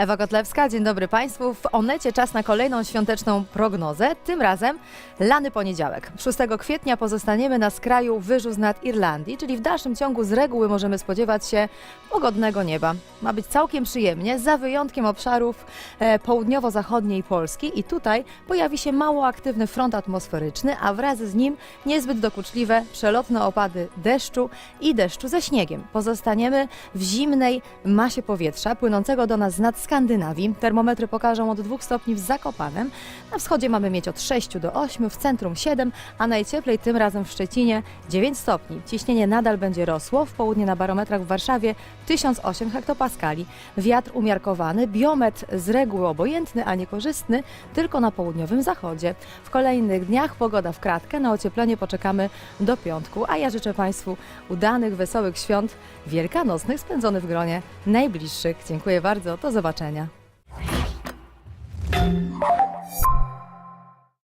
Ewa Kotlewska, dzień dobry Państwu. W Onecie czas na kolejną świąteczną prognozę, tym razem lany poniedziałek. 6 kwietnia pozostaniemy na skraju wyżu z nad Irlandii, czyli w dalszym ciągu z reguły możemy spodziewać się pogodnego nieba. Ma być całkiem przyjemnie, za wyjątkiem obszarów e, południowo-zachodniej Polski i tutaj pojawi się mało aktywny front atmosferyczny, a wraz z nim niezbyt dokuczliwe przelotne opady deszczu i deszczu ze śniegiem. Pozostaniemy w zimnej masie powietrza płynącego do nas z nad Skandynawii. Termometry pokażą od 2 stopni w Zakopanem. Na wschodzie mamy mieć od 6 do 8, w centrum 7, a najcieplej tym razem w Szczecinie 9 stopni. Ciśnienie nadal będzie rosło. W południe na barometrach w Warszawie 1008 hektopaskali. Wiatr umiarkowany, biometr z reguły obojętny, a niekorzystny tylko na południowym zachodzie. W kolejnych dniach pogoda w kratkę, na ocieplenie poczekamy do piątku, a ja życzę Państwu udanych, wesołych świąt wielkanocnych spędzonych w gronie najbliższych. Dziękuję bardzo, do zobaczenia.